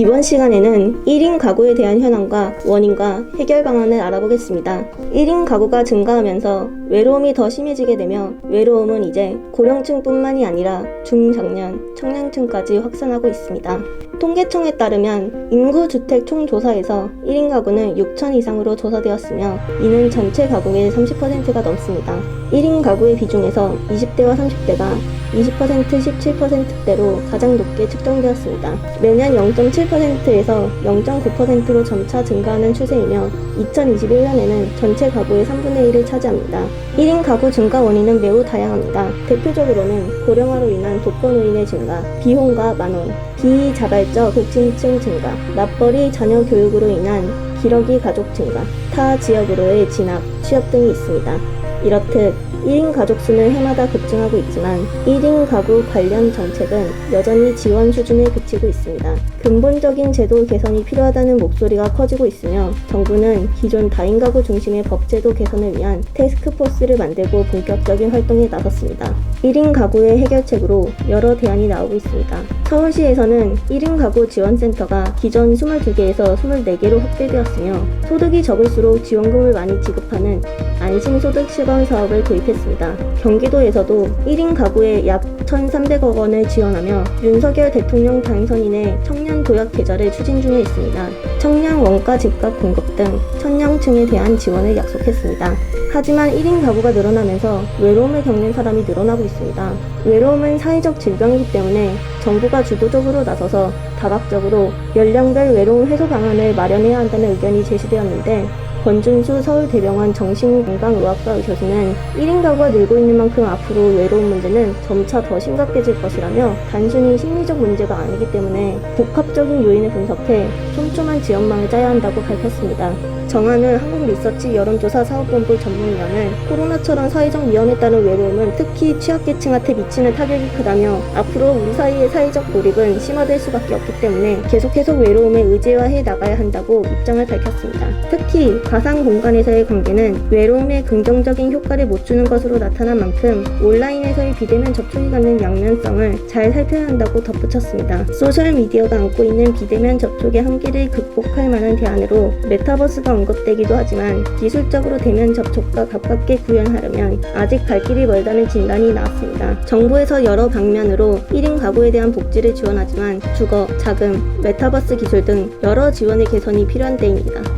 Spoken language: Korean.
이번 시간에는 1인 가구에 대한 현황과 원인과 해결 방안을 알아보겠습니다. 1인 가구가 증가하면서 외로움이 더 심해지게 되며 외로움은 이제 고령층뿐만이 아니라 중장년, 청년층까지 확산하고 있습니다. 통계청에 따르면 인구 주택 총조사에서 1인 가구는 6천 이상으로 조사되었으며 이는 전체 가구의 30%가 넘습니다. 1인 가구의 비중에서 20대와 30대가 20% 17%대로 가장 높게 측정되었습니다. 매년 0.7% 에서 0.9%로 점차 증가하는 추세이며 2021년에는 전체 가구의 3분의 1을 차지합니다. 1인 가구 증가 원인은 매우 다양합니다. 대표적으로는 고령화로 인한 독거 노인의 증가, 비혼과 만혼, 비자발적 독신층 증가, 맞벌이 자녀 교육으로 인한 기러기 가족 증가, 타 지역으로의 진학, 취업 등이 있습니다. 이렇듯 1인 가족 수는 해마다 급증하고 있지만 1인 가구 관련 정책은 여전히 지원 수준에 그치고 있습니다. 근본적인 제도 개선이 필요하다는 목소리가 커지고 있으며 정부는 기존 다인 가구 중심의 법제도 개선을 위한 테스크포스를 만들고 본격적인 활동에 나섰습니다. 1인 가구의 해결책으로 여러 대안이 나오고 있습니다. 서울시에서는 1인 가구 지원센터가 기존 22개에서 24개로 확대되었으며 소득이 적을수록 지원금을 많이 지급하는 안심소득 실험 사업을 도입했습니다. 경기도에서도 1인 가구에 약 1,300억 원을 지원하며 윤석열 대통령 당선인의 청년 도약 계좌를 추진 중에 있습니다. 청년 원가 집값 공급 등 청년층에 대한 지원을 약속했습니다. 하지만 1인 가구가 늘어나면서 외로움을 겪는 사람이 늘어나고 있습니다. 외로움은 사회적 질병이기 때문에 정부가 주도적으로 나서서 다각적으로 연령별 외로움 해소 방안을 마련해야 한다는 의견이 제시되었는데 권준수 서울대병원 정신건강의학과 교수는 1인 가구가 늘고 있는 만큼 앞으로 외로움 문제는 점차 더 심각해질 것이라며 단순히 심리적 문제가 아니기 때문에 복합적인 요인을 분석해 촘촘한 지원망을 짜야 한다고 밝혔습니다. 정하는 한국리서치 여론조사 사업본부 전문위원은 코로나처럼 사회적 위험에 따른 외로움은 특히 취약계층한테 미치는 타격이 크다며 앞으로 우리 사이의 사회적 고립은 심화될 수밖에 없기 때문에 계속해서 외로움에 의제화해 나가야 한다고 입장을 밝혔습니다. 특히 가상 공간에서의 관계는 외로움에 긍정적인 효과를 못 주는 것으로 나타난 만큼 온라인에서의 비대면 접촉이 갖는 양면성을 잘 살펴야 한다고 덧붙였습니다. 소셜미디어가 안고 있는 비대면 접촉의 한계를 극복할 만한 대안으로 메타버스가 언급되기도 하지만 기술적으로 대면 접촉과 가깝게 구현하려면 아직 갈 길이 멀다는 진단이 나왔습니다. 정부에서 여러 방면으로 1인 가구에 대한 복지를 지원하지만 주거, 자금, 메타버스 기술 등 여러 지원의 개선이 필요한 때입니다.